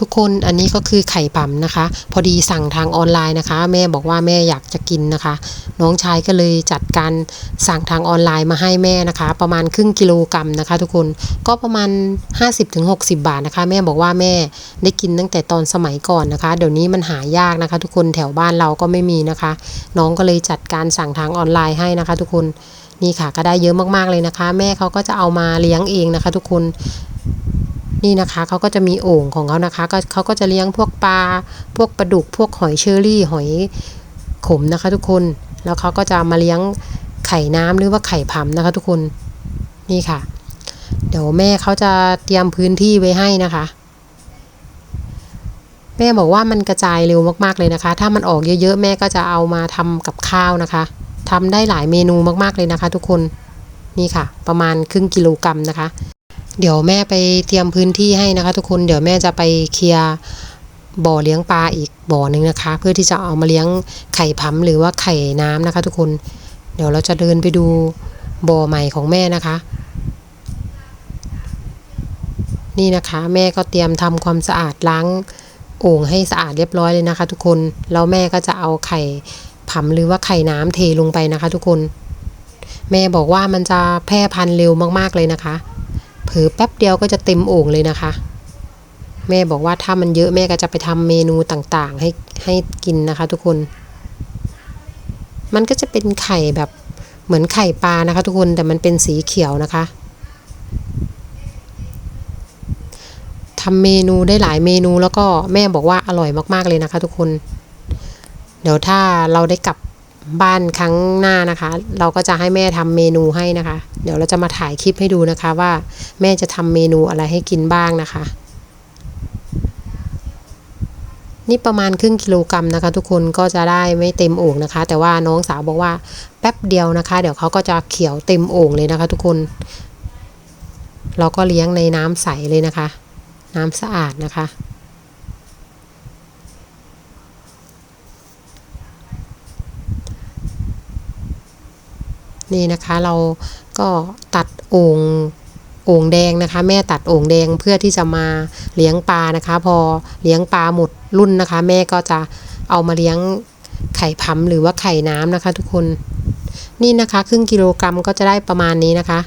ทุกคนอันนี้ก็คือไข่ปั่มนะคะ พอดีสั่งทางออนไลน์นะคะ แม่บอกว่าแม่อยากจะกินนะคะ น้องชายก็เลยจัดการสั่งทางออนไลน์มาให้แม่นะคะ ประมาณครึ่งกิโลกรัมนะคะ ทุกคนก็ประมาณ 50-60 บาทนะคะ แม่บอกว่าแม่ได้กินตั้งแต่ตอนสมัยก่อนนะคะ เดี๋ยวนี้มันหายากนะคะ ทุกคนแถวบ้านเราก็ไม่มีนะคะ น้องก็เลยจัดการสั่งทางออนไลน์ให้นะคะ ทุกคนนี่ค่ะก็ได้เยอะมากๆเลยนะคะ แม่เขาก็จะเอามาเลี้ยงเองนะคะ ทุกคน นี่นะคะเขาก็จะมีโอ่งของเขานะคะก็เขาก็จะเลี้ยงพวกปลาพวกปลาดุกพวกหอยเชอรี่ หอยขมนะคะ ทุกคนแล้วเขาก็จะมาเลี้ยงไข่น้ำหรือว่าไข่พํนะคะ ทุกคนนี่ค่ะ เดี๋ยวแม่เขาจะเตรียมพื้นที่ไว้ให้นะคะแม่บอกว่ามันกระจายเร็วมากๆเลยนะคะ ถ้ามันออกเยอะๆ แม่ก็จะเอามาทำกับข้าวนะคะทำได้หลายเมนูมากๆเลยนะคะ ทุกคน นี่ค่ะ ประมาณครึ่งกิโลกรัมนะคะ เดี๋ยวแม่ไปเตรียมพื้นที่ให้นะคะ ทุกคนเดี๋ยวแม่จะไปเคลียร์บ่อเลี้ยงปลาอีกบ่อหนึ่งนะคะ เพื่อที่จะเอามาเลี้ยงไข่ผํหรือว่าไข่น้ำนะคะ ทุกคน เดี๋ยวเราจะเดินไปดูบ่อใหม่ของแม่นะคะ นี่นะคะแม่ก็เตรียมทำความสะอาดล้างโอ่งให้สะอาดเรียบร้อยเลยนะคะ ทุกคนแล้วแม่ก็จะเอาไข่ผํหรือว่าไข่น้ำเทลงไปนะคะ ทุกคน แม่บอกว่ามันจะแพร่พันธุ์เร็วมากๆเลยนะคะ เผลอแป๊บเดียวก็จะเต็มโอ่งเลยนะคะ แม่บอกว่าถ้ามันเยอะแม่ก็จะไปทำเมนูต่างๆ ให้ให้กินนะคะ ทุกคน มันก็จะเป็นไข่แบบเหมือนไข่ปลานะคะ ทุกคนแต่มันเป็นสีเขียวนะคะทำเมนูได้หลายเมนูแล้วก็แม่บอกว่าอร่อยมากๆเลยนะคะ ทุกคน เดี๋ยวถ้าเราได้กลับ บ้านครั้งหน้านะคะ เราก็จะให้แม่ทำเมนูให้นะคะ เดี๋ยวเราจะมาถ่ายคลิปให้ดูนะคะว่าแม่จะทำเมนูอะไรให้กินบ้างนะคะ นี่ประมาณครึ่งกิโลกรัมนะคะ ทุกคนก็จะได้ไม่เต็มโอ่งนะคะ แต่ว่าน้องสาวบอกว่าแป๊บเดียวนะคะ เดี๋ยวเขาก็จะเขียวเต็มโอ่งเลยนะคะ ทุกคน เราก็เลี้ยงในน้ำใสเลยนะคะ น้ำสะอาดนะคะ นี่นะคะเราก็ตัดโอ่งโอ่งแดงนะคะ แม่ตัดโอ่งแดงเพื่อที่จะมาเลี้ยงปลานะคะ พอเลี้ยงปลาหมดรุ่นนะคะ แม่ก็จะเอามาเลี้ยงไข่พัมหรือว่าไข่น้ำนะคะ ทุกคนนี่นะคะ ครึ่งกิโลกรัมก็จะได้ประมาณนี้นะคะ